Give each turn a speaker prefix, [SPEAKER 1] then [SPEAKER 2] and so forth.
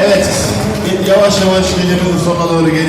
[SPEAKER 1] Evet, yavaş yavaş gecenin sonuna doğru geliyoruz.